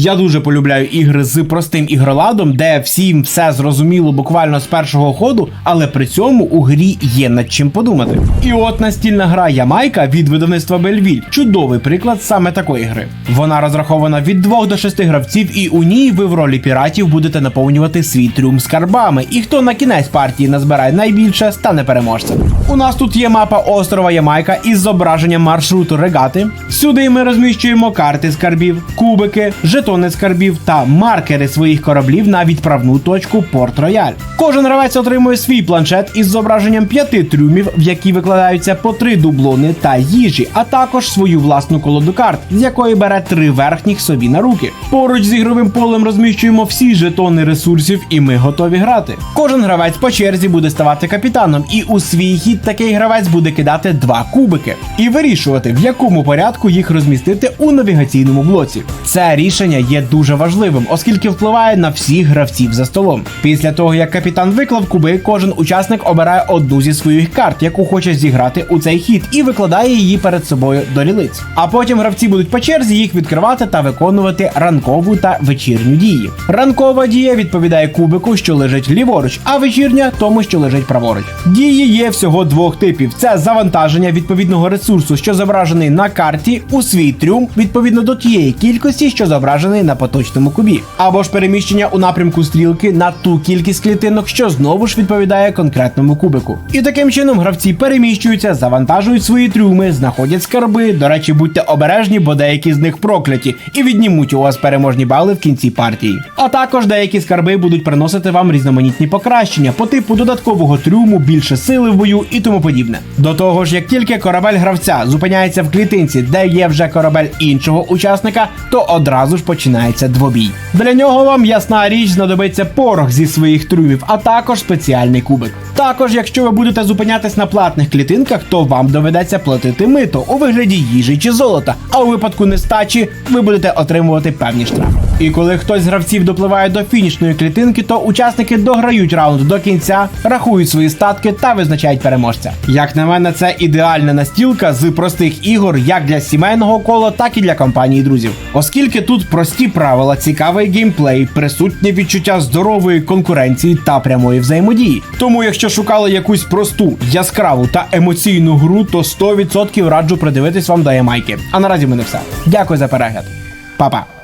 Я дуже полюбляю ігри з простим ігроладом, де всім все зрозуміло буквально з першого ходу, але при цьому у грі є над чим подумати. І от настільна гра Ямайка від видавництва Бельвіль чудовий приклад саме такої гри. Вона розрахована від 2 до 6 гравців, і у ній ви в ролі піратів будете наповнювати свій трюм скарбами. І хто на кінець партії назбирає найбільше, стане переможцем. У нас тут є мапа острова Ямайка із зображенням маршруту регати. Сюди ми розміщуємо карти скарбів, кубики, жетони скарбів та маркери своїх кораблів на відправну точку Порт Рояль. Кожен гравець отримує свій планшет із зображенням п'яти трюмів, в які викладаються по три дублони та їжі, а також свою власну колоду карт, з якої бере три верхніх собі на руки. Поруч з ігровим полем розміщуємо всі жетони ресурсів, і ми готові грати. Кожен гравець по черзі буде ставати капітаном, і у свій хід такий гравець буде кидати два кубики і вирішувати, в якому порядку їх розмістити у навігаційному блоці. Це рішення є дуже важливим, оскільки впливає на всіх гравців за столом. Після того, як капітан виклав куби, кожен учасник обирає одну зі своїх карт, яку хоче зіграти у цей хід, і викладає її перед собою до лілиць. А потім гравці будуть по черзі їх відкривати та виконувати ранкову та вечірню дії. Ранкова дія відповідає кубику, що лежить ліворуч, а вечірня тому, що лежить праворуч. Дії є всього двох типів: це завантаження відповідного ресурсу, що зображений на карті, у свій трюм відповідно до тієї кількості, що зображений на поточному кубі, або ж переміщення у напрямку стрілки на ту кількість клітинок, що знову ж відповідає конкретному кубику. І таким чином гравці переміщуються, завантажують свої трюми, знаходять скарби. До речі, будьте обережні, бо деякі з них прокляті і віднімуть у вас переможні бали в кінці партії. А також деякі скарби будуть приносити вам різноманітні покращення по типу додаткового трюму, більше сили в бою і тому подібне. До того ж, як тільки корабель гравця зупиняється в клітинці, де є вже корабель іншого учасника, то одразу ж починається двобій. Для нього вам ясна річ знадобиться порох зі своїх трюмів, а також спеціальний кубик. Також, якщо ви будете зупинятись на платних клітинках, то вам доведеться платити мито у вигляді їжі чи золота. А у випадку нестачі ви будете отримувати певні штрафи. І коли хтось з гравців допливає до фінішної клітинки, то учасники дограють раунд до кінця, рахують свої статки та визначають переможця. Як на мене, це ідеальна настілка з простих ігор як для сімейного кола, так і для компанії друзів. Оскільки тут прості правила, цікавий геймплей, присутнє відчуття здорової конкуренції та прямої взаємодії. Тому, якщо шукали якусь просту, яскраву та емоційну гру, то 100% раджу придивитись вам до Ямайки. А наразі в мене все. Дякую за перегляд. Па-па!